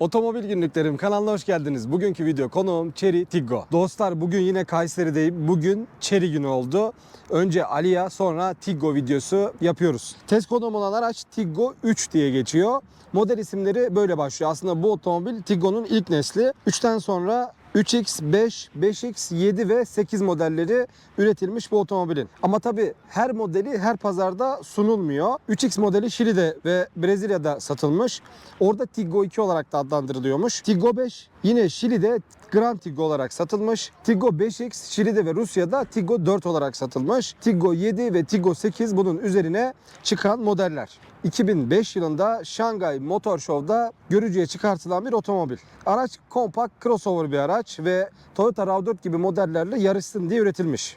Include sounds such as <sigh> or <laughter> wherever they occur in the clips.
Otomobil günlüklerim kanalına hoş geldiniz. Bugünkü video konuğum Chery Tiggo. Dostlar bugün yine Kayseri'deyim. Bugün Chery günü oldu. Önce Aliya sonra Tiggo videosu yapıyoruz. Test konuğum olan araç Tiggo 3 diye geçiyor. Model isimleri böyle başlıyor. Aslında bu otomobil Tiggo'nun ilk nesli. 3'ten sonra 3X, 5, 5X, 7 ve 8 modelleri üretilmiş bu otomobilin. Ama tabi her modeli her pazarda sunulmuyor. 3X modeli Şili'de ve Brezilya'da satılmış. Orada Tiggo 2 olarak da adlandırılıyormuş. Tiggo 5 yine Şili'de Grand Tiggo olarak satılmış. Tiggo 5X Şili'de ve Rusya'da Tiggo 4 olarak satılmış. Tiggo 7 ve Tiggo 8 bunun üzerine çıkan modeller. 2005 yılında Şangay Motor Show'da görücüye çıkartılan bir otomobil. Araç kompakt crossover bir araç ve Toyota RAV4 gibi modellerle yarışsın diye üretilmiş.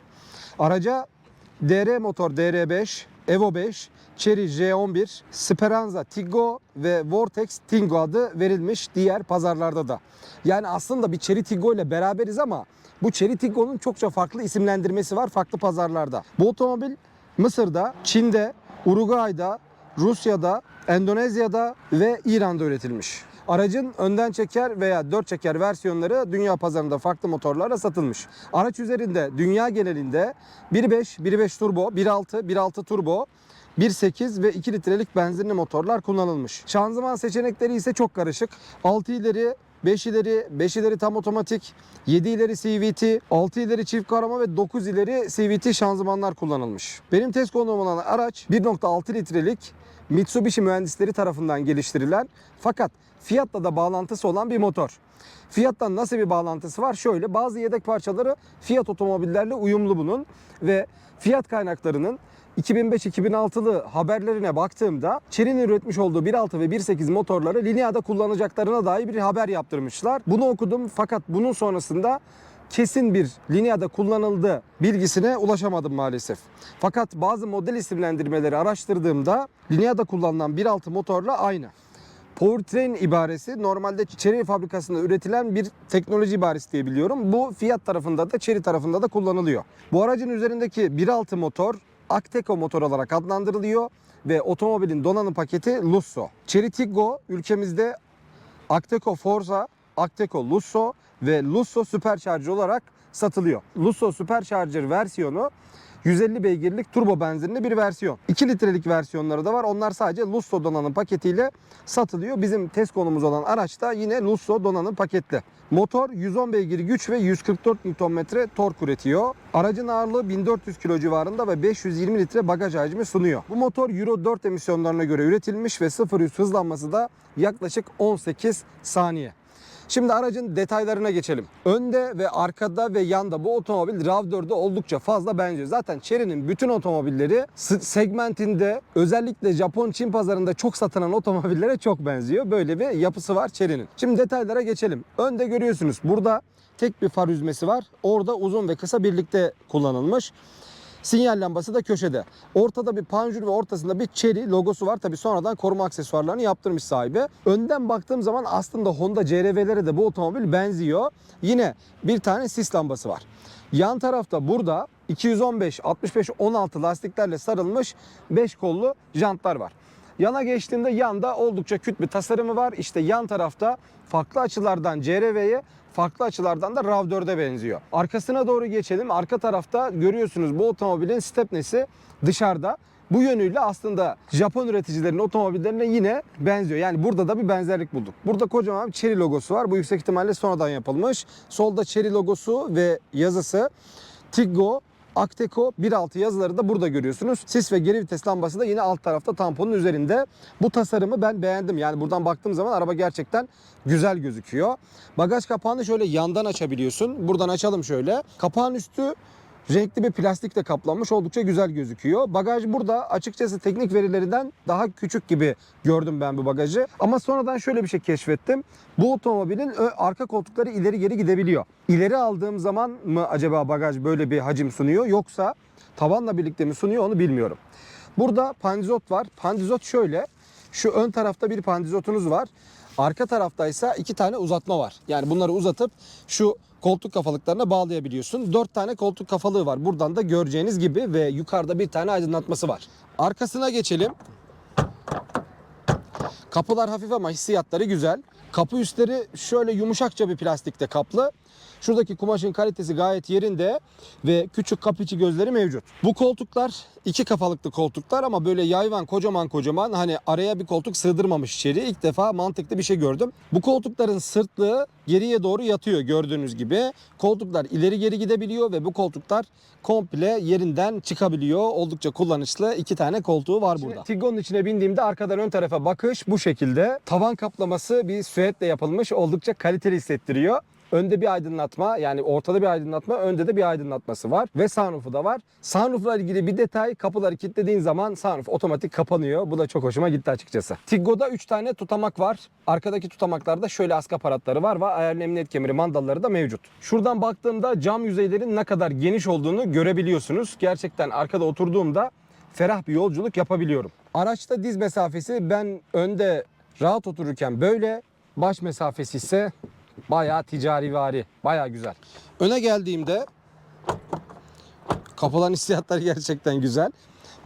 Araca DR motor DR5, Evo 5, Chery J11, Speranza Tiggo ve Vortex Tingo adı verilmiş diğer pazarlarda da. Yani aslında bir Chery Tiggo ile beraberiz ama bu Chery Tiggo'nun çokça farklı isimlendirmesi var farklı pazarlarda. Bu otomobil Mısır'da, Çin'de, Uruguay'da, Rusya'da, Endonezya'da ve İran'da üretilmiş. Aracın önden çeker veya dört çeker versiyonları dünya pazarında farklı motorlarla satılmış. Araç üzerinde dünya genelinde 1.5, 1.5 turbo, 1.6, 1.6 turbo, 1.8 ve 2 litrelik benzinli motorlar kullanılmış. Şanzıman seçenekleri ise çok karışık. 6 ileri 5 ileri, 5 ileri tam otomatik, 7 ileri CVT, 6 ileri çift karama ve 9 ileri CVT şanzımanlar kullanılmış. Benim test konuğum olan araç 1.6 litrelik Mitsubishi mühendisleri tarafından geliştirilen fakat Fiat'la da bağlantısı olan bir motor. Fiat'tan nasıl bir bağlantısı var? Şöyle bazı yedek parçaları Fiat otomobillerle uyumlu bunun ve Fiat kaynaklarının 2005-2006'lı haberlerine baktığımda Chery'nin üretmiş olduğu 1.6 ve 1.8 motorları Linea'da kullanacaklarına dair bir haber yaptırmışlar. Bunu okudum fakat bunun sonrasında kesin bir Linea'da kullanıldı bilgisine ulaşamadım maalesef. Fakat bazı model isimlendirmeleri araştırdığımda Linea'da kullanılan 1.6 motorla aynı. Powertrain ibaresi normalde Chery fabrikasında üretilen bir teknoloji ibaresi diye biliyorum. Bu Fiat tarafında da Chery tarafında da kullanılıyor. Bu aracın üzerindeki 1.6 motor Acteco motor olarak adlandırılıyor ve otomobilin donanım paketi Lusso. Chery Tiggo ülkemizde Acteco Forza, Acteco Lusso ve Lusso Supercharger olarak satılıyor. Lusso Supercharger versiyonu 150 beygirlik turbo benzinli bir versiyon. 2 litrelik versiyonları da var. Onlar sadece Lusso donanım paketiyle satılıyor. Bizim test konumuz olan araç da yine Lusso donanım paketli. Motor 110 beygir güç ve 144 Nm tork üretiyor. Aracın ağırlığı 1400 kilo civarında ve 520 litre bagaj hacmi sunuyor. Bu motor Euro 4 emisyonlarına göre üretilmiş ve 0-100 hızlanması da yaklaşık 18 saniye. Şimdi aracın detaylarına geçelim. Önde ve arkada ve yanda bu otomobil RAV4'e oldukça fazla benziyor. Zaten Chery'nin bütün otomobilleri segmentinde özellikle Japon Çin pazarında çok satılan otomobillere çok benziyor. Böyle bir yapısı var Chery'nin. Şimdi detaylara geçelim. Önde görüyorsunuz burada tek bir far yüzmesi var. Orada uzun ve kısa birlikte kullanılmış. Sinyal lambası da köşede. Ortada bir panjur ve ortasında bir Chery logosu var. Tabi sonradan koruma aksesuarlarını yaptırmış sahibi. Önden baktığım zaman aslında Honda CRV'lere de bu otomobil benziyor. Yine bir tane sis lambası var. Yan tarafta burada 215, 65, 16 lastiklerle sarılmış 5 kollu jantlar var. Yana geçtiğinde yanda oldukça küt bir tasarımı var. İşte yan tarafta farklı açılardan CRV'ye farklı açılardan da RAV4'e benziyor. Arkasına doğru geçelim. Arka tarafta görüyorsunuz bu otomobilin stepnesi dışarıda. Bu yönüyle aslında Japon üreticilerin otomobillerine yine benziyor. Yani burada da bir benzerlik bulduk. Burada kocaman bir Chery logosu var. Bu yüksek ihtimalle sonradan yapılmış. Solda Chery logosu ve yazısı. Tiggo Acteco 1.6 yazıları da burada görüyorsunuz. Sis ve geri vites lambası da yine alt tarafta tamponun üzerinde. Bu tasarımı ben beğendim. Yani buradan baktığım zaman araba gerçekten güzel gözüküyor. Bagaj kapağını şöyle yandan açabiliyorsun. Buradan açalım şöyle. Kapağın üstü renkli bir plastikle kaplanmış oldukça güzel gözüküyor. Bagaj burada açıkçası teknik verilerinden daha küçük gibi gördüm ben bu bagajı. Ama sonradan şöyle bir şey keşfettim. Bu otomobilin arka koltukları ileri geri gidebiliyor. İleri aldığım zaman mı acaba bagaj böyle bir hacim sunuyor yoksa tavanla birlikte mi sunuyor onu bilmiyorum. Burada pandizot var. Pandizot şöyle. Şu ön tarafta bir pandizotunuz var. Arka taraftaysa iki tane uzatma var. Yani bunları uzatıp şu koltuk kafalıklarına bağlayabiliyorsun. Dört tane koltuk kafalığı var. Buradan da göreceğiniz gibi ve yukarıda bir tane aydınlatması var. Arkasına geçelim. Kapılar hafif ama hissiyatları güzel. Kapı üstleri şöyle yumuşakça bir plastikte kaplı. Şuradaki kumaşın kalitesi gayet yerinde ve küçük kapı içi gözleri mevcut. Bu koltuklar iki kafalıklı koltuklar ama böyle yayvan kocaman kocaman hani araya bir koltuk sığdırmamış içeri. İlk defa mantıklı bir şey gördüm. Bu koltukların sırtlığı geriye doğru yatıyor gördüğünüz gibi. Koltuklar ileri geri gidebiliyor ve bu koltuklar komple yerinden çıkabiliyor. Oldukça kullanışlı iki tane koltuğu var burada. Tiggo'nun içine bindiğimde arkadan ön tarafa bakış bu şekilde. Tavan kaplaması bir süetle yapılmış. Oldukça kaliteli hissettiriyor. Önde bir aydınlatma yani ortada bir aydınlatma önde de bir aydınlatması var ve sunroofu da var. Sunroof'la ilgili bir detay kapıları kilitlediğin zaman sunroof otomatik kapanıyor. Bu da çok hoşuma gitti açıkçası. Tiggo'da 3 tane tutamak var. Arkadaki tutamaklarda şöyle askı aparatları var ve ayarlı emniyet kemeri mandalları da mevcut. Şuradan baktığımda cam yüzeylerin ne kadar geniş olduğunu görebiliyorsunuz. Gerçekten arkada oturduğumda ferah bir yolculuk yapabiliyorum. Araçta diz mesafesi ben önde rahat otururken böyle, baş mesafesi ise bayağı ticari vari, bayağı güzel. Öne geldiğimde kapılan hissiyatları <laughs> gerçekten güzel.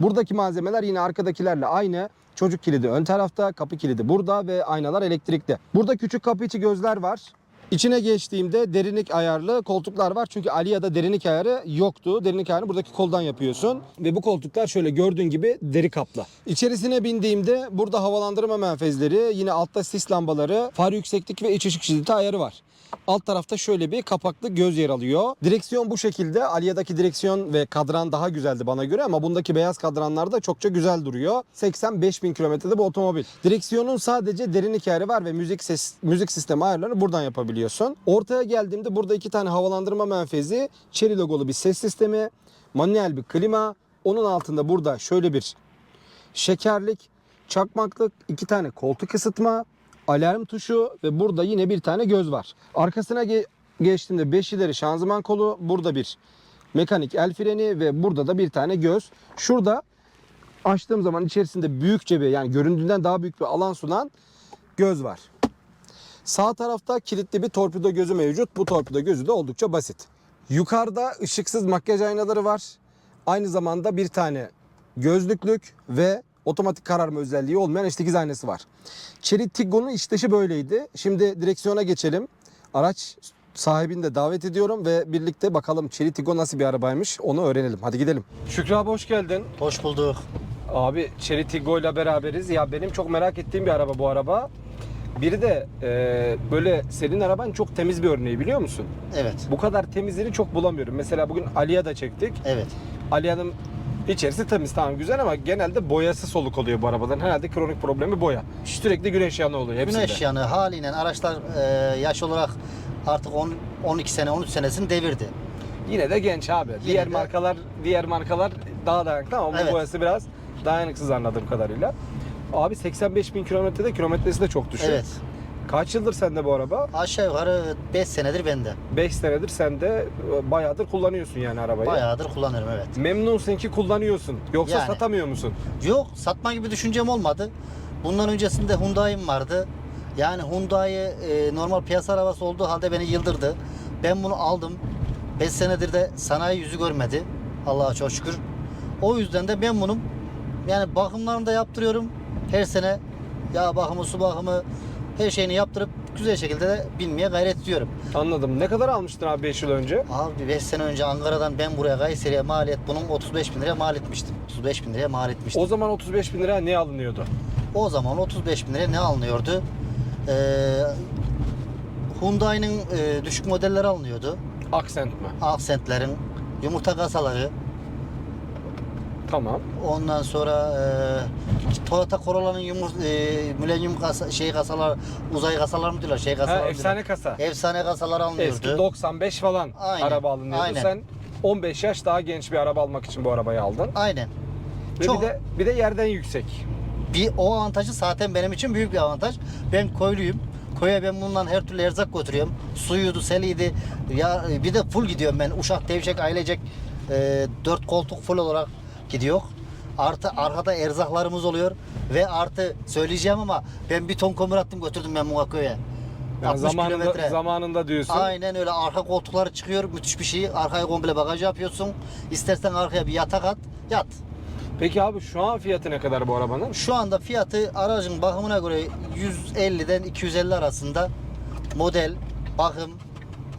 Buradaki malzemeler yine arkadakilerle aynı. Çocuk kilidi ön tarafta, kapı kilidi burada ve aynalar elektrikli. Burada küçük kapı içi gözler var. İçine geçtiğimde derinlik ayarlı koltuklar var. Çünkü Aliya'da derinlik ayarı yoktu. Derinlik ayarını buradaki koldan yapıyorsun. Ve bu koltuklar şöyle gördüğün gibi deri kaplı. İçerisine bindiğimde burada havalandırma menfezleri, yine altta sis lambaları, far yükseklik ve iç ışık şiddeti ayarı var. Alt tarafta şöyle bir kapaklı göz yer alıyor. Direksiyon bu şekilde. Aliya'daki direksiyon ve kadran daha güzeldi bana göre ama bundaki beyaz kadranlar da çokça güzel duruyor. 85 bin kilometrede bu otomobil. Direksiyonun sadece derinlik ayarı var ve müzik ses, müzik sistemi ayarlarını buradan yapabiliyorsun. Ortaya geldiğimde burada iki tane havalandırma menfezi, Chery logolu bir ses sistemi, manuel bir klima. Onun altında burada şöyle bir şekerlik, çakmaklık, iki tane koltuk ısıtma, alarm tuşu ve burada yine bir tane göz var. Arkasına ge- geçtiğimde 5 ileri şanzıman kolu, burada bir mekanik el freni ve burada da bir tane göz. Şurada açtığım zaman içerisinde büyükçe bir yani göründüğünden daha büyük bir alan sunan göz var. Sağ tarafta kilitli bir torpido gözü mevcut. Bu torpido gözü de oldukça basit. Yukarıda ışıksız makyaj aynaları var. Aynı zamanda bir tane gözlüklük ve otomatik kararma özelliği olmayan H8 aynası var. Chery Tiggo'nun iç dışı böyleydi. Şimdi direksiyona geçelim. Araç sahibini de davet ediyorum ve birlikte bakalım Chery Tiggo nasıl bir arabaymış onu öğrenelim. Hadi gidelim. Şükrü abi hoş geldin. Hoş bulduk. Abi Chery Tiggo ile beraberiz. Ya benim çok merak ettiğim bir araba bu araba. Biri de e, böyle senin araban çok temiz bir örneği biliyor musun? Evet. Bu kadar temizliğini çok bulamıyorum. Mesela bugün Alia'da çektik. Evet. Alia'nın içerisi temiz tamam güzel ama genelde boyası soluk oluyor bu arabaların. Herhalde kronik problemi boya. Sürekli güneş yanı oluyor hepsinde. Güneş yanı haliyle araçlar e, yaş olarak artık 10 12 sene 13 senesini devirdi. Yine de genç abi. diğer de- markalar diğer markalar daha dayanıklı ama bu Evet. boyası biraz dayanıksız anladığım kadarıyla. Abi 85 bin kilometrede kilometresi de çok düşük. Evet. Kaç yıldır sende bu araba? Aşağı yukarı 5 senedir bende. 5 senedir sen de e, bayağıdır kullanıyorsun yani arabayı. Bayağıdır kullanıyorum evet. Memnunsun ki kullanıyorsun. Yoksa Yani. satamıyor musun? Yok satma gibi düşüncem olmadı. Bundan öncesinde Hyundai'm vardı. Yani Hyundai e, normal piyasa arabası olduğu halde beni yıldırdı. Ben bunu aldım. 5 senedir de sanayi yüzü görmedi. Allah'a çok şükür. O yüzden de ben bunun yani bakımlarını da yaptırıyorum. Her sene yağ bakımı, su bakımı her şeyini yaptırıp güzel şekilde de binmeye gayret ediyorum. Anladım. Ne kadar almıştın abi 5 yıl önce? Abi 5 sene önce Ankara'dan ben buraya Kayseri'ye maliyet bunun 35 bin liraya mal etmiştim. 35 bin liraya mal etmiştim. O zaman 35 bin lira ne alınıyordu? O zaman 35 bin liraya ne alınıyordu? Ee, Hyundai'nin e, düşük modelleri alınıyordu. Accent mi? Accent'lerin, yumurta kasaları. Tamam. Ondan sonra e, Toyota Corolla'nın yumur, e, Millennium kasa, şey kasalar, uzay kasalar mı diyorlar? Şey Ha, kasalar mı efsane kasa. diyorlar? Efsane kasalar alınıyordu. Eski 95 falan Aynen, araba alınıyordu. aynen. Sen 15 yaş daha genç bir araba almak için bu arabayı aldın. Aynen. Ve Çok- bir de bir de yerden yüksek. Bir o avantajı zaten benim için büyük bir avantaj. Ben köylüyüm. Köye ben bundan her türlü erzak götürüyorum. Suyuydu, seliydi. Ya bir de full gidiyorum ben. Uşak, devşek, ailecek e, dört koltuk full olarak gidiyor. Artı arkada erzaklarımız oluyor ve artı söyleyeceğim ama ben bir ton kömür attım götürdüm ben Muğla köye. Yani 60 zamanında, kilometre. zamanında diyorsun. Aynen öyle arka koltukları çıkıyor müthiş bir şey. Arkaya komple bagaj yapıyorsun. İstersen arkaya bir yatak at, yat. Peki abi şu an fiyatı ne kadar bu arabanın? Şu anda fiyatı aracın bakımına göre 150'den 250 arasında model, bakım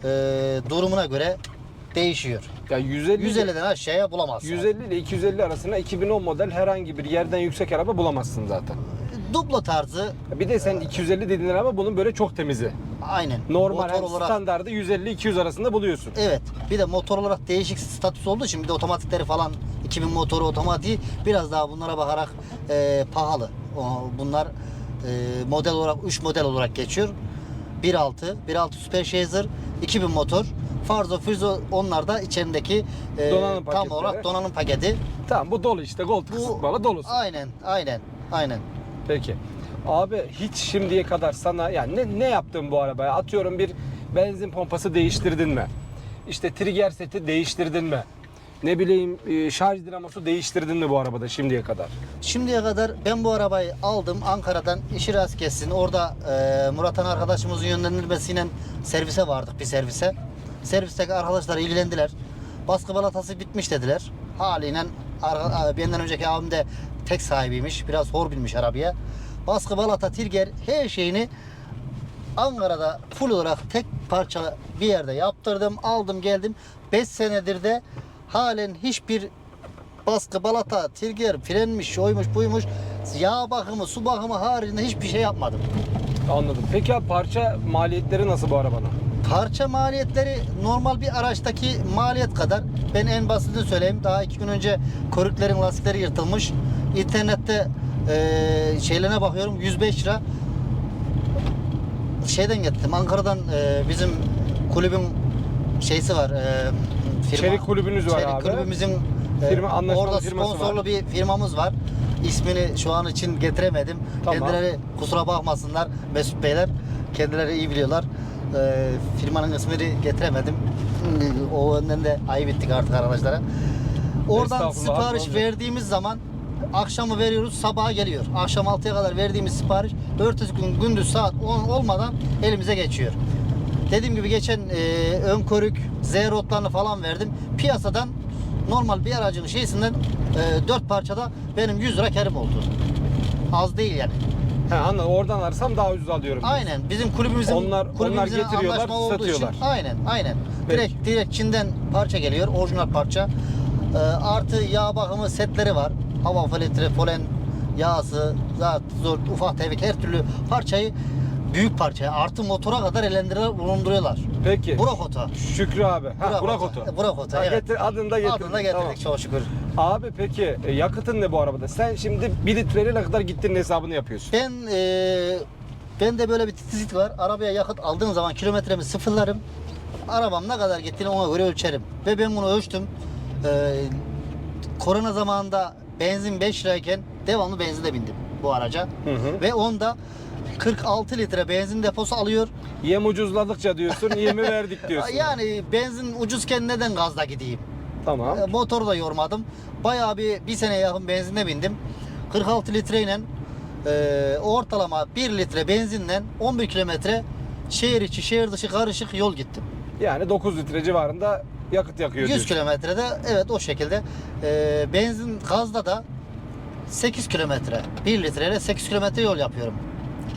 e, durumuna göre değişiyor. Ya 150 150'den aşağıya bulamazsın. 150 ile 250 arasında 2010 model herhangi bir yerden yüksek araba bulamazsın zaten. Duplo tarzı Bir de sen 250 dediğin araba bunun böyle çok temizi. aynen. Normal Motor olarak standardı 150-200 arasında buluyorsun. Evet. Bir de motor olarak değişik statüs olduğu için bir de otomatikleri falan 2000 motoru otomatiği biraz daha bunlara bakarak e, pahalı. O, bunlar e, model olarak 3 model olarak geçiyor. 1.6, 1.6 Super Chaser, 2000 motor. Farzo, Furzo onlar da içindeki e, Donanım tam paketleri. olarak donanım paketi. Tamam bu dolu işte koltuk Bu ısıtmalı dolusu. Aynen, aynen, aynen. Peki. Abi hiç şimdiye kadar sana yani ne, ne yaptın bu arabaya? Atıyorum bir benzin pompası değiştirdin mi? İşte trigger seti değiştirdin mi? Ne bileyim e, şarj dinamosu değiştirdin mi bu arabada şimdiye kadar? Şimdiye kadar ben bu arabayı aldım Ankara'dan işi rast kessin. Orada e, Murat Han arkadaşımızın yönlendirmesiyle servise vardık bir servise. Servisteki arkadaşlar ilgilendiler. Baskı balatası bitmiş dediler. Haliyle ara- benden önceki abim de tek sahibiymiş. Biraz hor binmiş arabaya. Baskı balata tirger her şeyini Ankara'da full olarak tek parça bir yerde yaptırdım. Aldım geldim. 5 senedir de halen hiçbir baskı, balata, tirger, frenmiş, şoymuş, buymuş. Yağ bakımı, su bakımı haricinde hiçbir şey yapmadım. Anladım. Peki abi parça maliyetleri nasıl bu arabanın? Parça maliyetleri normal bir araçtaki maliyet kadar. Ben en basitini söyleyeyim. Daha iki gün önce körüklerin lastikleri yırtılmış. İnternette eee şeylerine bakıyorum 105 lira. Şeyden gittim Ankara'dan eee, bizim kulübün şeysi var. eee, firma. Çelik kulübünüz var Çelik abi. kulübümüzün eee, Firma- orada sponsorlu var. bir firmamız var. İsmini şu an için getiremedim. Tamam. Kendileri kusura bakmasınlar Mesut Beyler. Kendileri iyi biliyorlar. Ee, firmanın ismini getiremedim. O yönden de ayıp ettik artık arkadaşlara. Oradan Estağfurullah, sipariş olacak? verdiğimiz zaman akşamı veriyoruz, sabaha geliyor. Akşam 6'ya kadar verdiğimiz sipariş ertesi gün gündüz saat 10 olmadan elimize geçiyor. Dediğim gibi geçen e, ön körük, Z rotlarını falan verdim. Piyasadan normal bir aracın şeysinden e, 4 parçada benim 100 lira kerim oldu. Az değil yani. He anladım. Oradan alırsam daha ucuz alıyorum. Aynen. Bizim kulübümüzün Onlar- onlar kulübümüzün getiriyorlar, anlaşma olduğu satıyorlar. Için, aynen, aynen. Peki. Direkt direkt Çin'den parça geliyor, orijinal parça. Ee, artı yağ bakımı setleri var. Hava filtre, polen yağısı, zat, zor, ufak tefek her türlü parçayı büyük parçaya artı motora kadar elendiriyorlar, bulunduruyorlar. Peki. Burak Oto. Şükrü abi. Ha, Burak Oto. Burak Oto, Ha, evet. getir- adını da getirdik. Adını da getirdik Tamam. çok şükür. Abi peki e, yakıtın ne bu arabada? Sen şimdi 1 litreyle ne kadar gittiğinin hesabını yapıyorsun. Ben eee ben de böyle bir titizlik var. Arabaya yakıt aldığım zaman kilometremi sıfırlarım. Arabam ne kadar gittiğini ona göre ölçerim. Ve ben bunu ölçtüm. Eee, korona zamanında benzin 5 lirayken devamlı benzinde bindim bu araca. Hı hı. Ve onda 46 litre benzin deposu alıyor. Yem ucuzladıkça diyorsun, yemi verdik diyorsun. <laughs> Yani benzin ucuzken neden gazla gideyim? Tamam. E, Motoru da yormadım. Bayağı bir bir sene yakın benzinde bindim. 46 litreyle e, ortalama 1 litre benzinle 11 kilometre şehir içi şehir dışı karışık yol gittim. Yani 9 litre civarında yakıt yakıyor 100 diyorsun. kilometrede evet o şekilde. E, benzin gazda da 8 kilometre 1 litreyle 8 kilometre yol yapıyorum.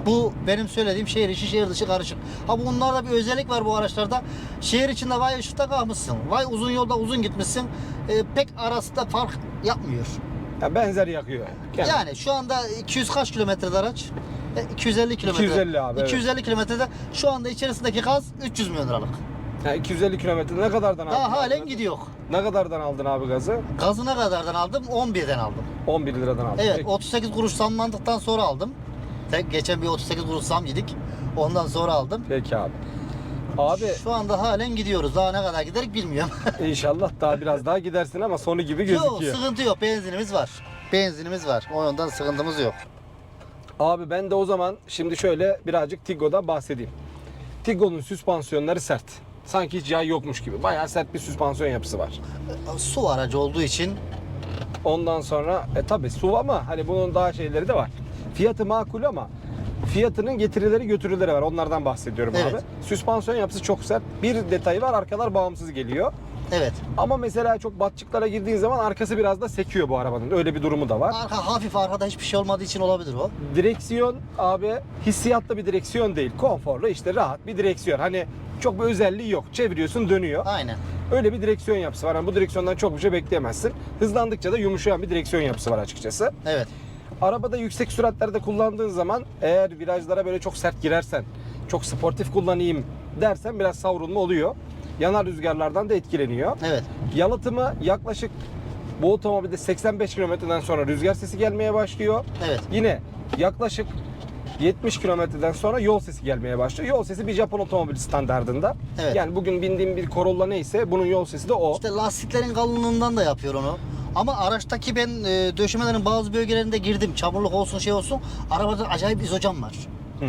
Bu benim söylediğim şehir içi şehir dışı karışık. Ha bunlarda bir özellik var bu araçlarda. Şehir içinde vay ışıkta kalmışsın. Vay uzun yolda uzun gitmişsin. E, pek arasında fark yapmıyor. Ya benzer yakıyor. Yani. Yani şu anda 200 kaç kilometrede araç? E, 250 kilometre. 250 abi, evet. 250 kilometrede şu anda içerisindeki gaz 300 milyon liralık. Ya 250 kilometre ne kadardan aldın? Daha halen gidiyor. Ne kadardan aldın abi gazı? Gazı ne kadardan aldım? 11'den aldım. 11 liradan aldın. Evet Peki. 38 kuruş zamlandıktan sonra aldım. Tek geçen bir 38 kuruş zam yedik. Ondan sonra aldım. Peki abi. Abi Şu anda halen gidiyoruz. Daha ne kadar giderik bilmiyorum. <laughs> inşallah daha biraz daha gidersin ama sonu gibi yok gözüküyor. sıkıntı yok. Benzinimiz var. Benzinimiz var. O yönden sıkıntımız yok. Abi ben de o zaman şimdi şöyle birazcık Tiggo'dan bahsedeyim. Tiggo'nun süspansiyonları sert. Sanki hiç yağ yokmuş gibi. Bayağı sert bir süspansiyon yapısı var. Su aracı olduğu için Ondan sonra e tabi su ama hani bunun daha şeyleri de var. Fiyatı makul ama fiyatının getirileri götürüleri var. Onlardan bahsediyorum Evet. abi. Süspansiyon yapısı çok sert. Bir detayı var arkalar bağımsız geliyor. Evet. Ama mesela çok batçıklara girdiğin zaman arkası biraz da sekiyor bu arabanın. Öyle bir durumu da var. Arka hafif arkada hiçbir şey olmadığı için olabilir o. Direksiyon abi hissiyatlı bir direksiyon değil. Konforlu işte rahat bir direksiyon. Hani çok bir özelliği yok. Çeviriyorsun dönüyor. Aynen. Öyle bir direksiyon yapısı var. Yani bu direksiyondan çok bir şey bekleyemezsin. Hızlandıkça da yumuşayan bir direksiyon yapısı var açıkçası. Evet. Arabada yüksek süratlerde kullandığın zaman eğer virajlara böyle çok sert girersen, çok sportif kullanayım dersen biraz savrulma oluyor. Yanar rüzgarlardan da etkileniyor. Evet. Yalıtımı yaklaşık bu otomobilde 85 kilometreden sonra rüzgar sesi gelmeye başlıyor. Evet. Yine yaklaşık 70 kilometreden sonra yol sesi gelmeye başlıyor. Yol sesi bir Japon otomobili standardında. Evet. Yani bugün bindiğim bir Corolla neyse bunun yol sesi de o. İşte lastiklerin kalınlığından da yapıyor onu. Ama araçtaki ben e, döşemelerin bazı bölgelerinde girdim. Çamurluk olsun şey olsun. Arabada acayip izocam var.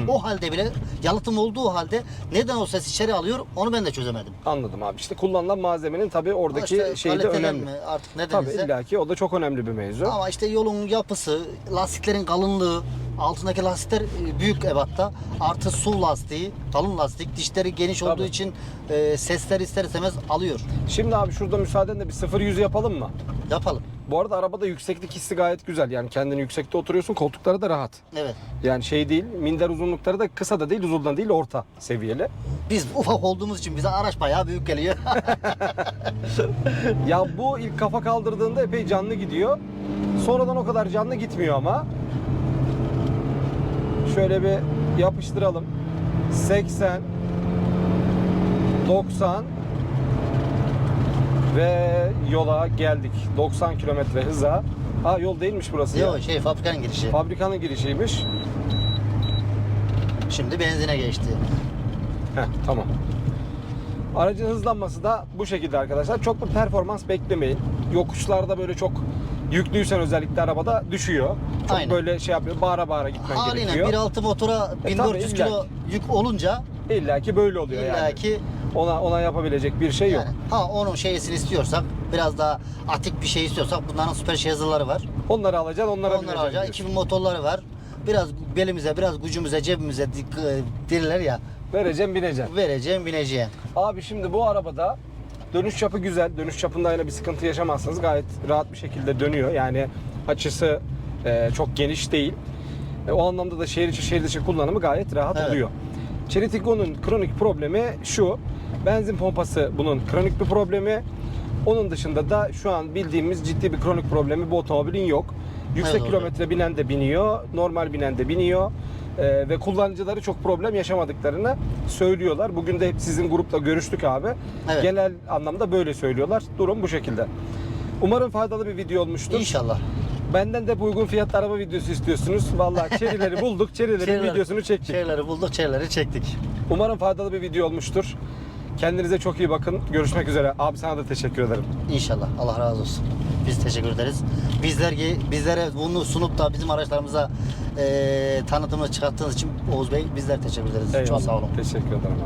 O halde bile yalıtım olduğu halde neden o ses içeri alıyor onu ben de çözemedim. Anladım abi. İşte kullanılan malzemenin tabii oradaki İşte şeyi de önemli. mi artık ne Tabii illaki o da çok önemli bir mevzu. Ama işte yolun yapısı, lastiklerin kalınlığı, altındaki lastikler e, büyük ebatta. Artı su lastiği, kalın lastik, dişleri geniş olduğu Tabii. için e, sesler ister istemez alıyor. Şimdi abi şurada müsaadenle bir 0-100 yapalım mı? Yapalım. Bu arada arabada yükseklik hissi gayet güzel. Yani kendini yüksekte oturuyorsun. Koltukları da rahat. Evet. Yani şey değil, minder uzunlukları da kısa da değil, uzun da değil, orta seviyeli. Biz ufak olduğumuz için bize araç bayağı büyük geliyor. <laughs> Ya bu ilk kafa kaldırdığında epey canlı gidiyor. Sonradan o kadar canlı gitmiyor ama. Şöyle bir yapıştıralım. 80 90 ve yola geldik. 90 kilometre hıza. Ha yol değilmiş burası ya. Yok şey fabrikanın girişi. Fabrikanın girişiymiş. Şimdi benzine geçti. Heh, tamam. Aracın hızlanması da bu şekilde arkadaşlar. Çok bir performans beklemeyin. Yokuşlarda böyle çok yüklüysen özellikle arabada düşüyor. Çok Aynen. böyle şey yapıyor. Bağıra bağıra gitmen Haliyle gerekiyor. 1.6 motora E, 1400 tabii, kilo illa yük olunca İlla ki böyle oluyor yani. Ona ona yapabilecek bir şey yok. yani ha onun şeysini istiyorsak biraz daha atik bir şey istiyorsak bunların süper hazırları var. Onları alacaksın, onlara Onlar bineceksin alacak. diyorsun. 2000 motorları var. Biraz belimize, biraz gücümüze, cebimize dik- derler ya. Vereceğim, bineceksin. Vereceğim, bineceğim. Abi şimdi bu arabada dönüş çapı güzel. Dönüş çapında yine bir sıkıntı yaşamazsınız. Gayet rahat bir şekilde dönüyor. Yani açısı e, çok geniş değil. E, o anlamda da şehir içi şehir dışı kullanımı gayet rahat Evet. oluyor. Tiggo'nun kronik problemi şu. Benzin pompası bunun kronik bir problemi. Onun dışında da şu an bildiğimiz ciddi bir kronik problemi bu otomobilin yok. Yüksek Evet, kilometre binen de biniyor, normal binen de biniyor. Ee, ve kullanıcıları çok problem yaşamadıklarını söylüyorlar. Bugün de hep sizin grupla görüştük abi. Evet. Genel anlamda böyle söylüyorlar. Durum bu şekilde. Umarım faydalı bir video olmuştur. İnşallah. Benden de uygun fiyatlı araba videosu istiyorsunuz. Vallahi çerileri bulduk. Çerilerin <laughs> Çeriler- videosunu çektik. Şeyleri bulduk, şeyleri çektik. Umarım faydalı bir video olmuştur. Kendinize çok iyi bakın. Görüşmek üzere. Abi sana da teşekkür ederim. İnşallah. Allah razı olsun. Biz teşekkür ederiz. Bizler ki bizlere bunu sunup da bizim araçlarımıza eee tanıtımını çıkarttığınız için Oğuz Bey bizler teşekkür ederiz. Çok sağ olun. Teşekkür ederim abi.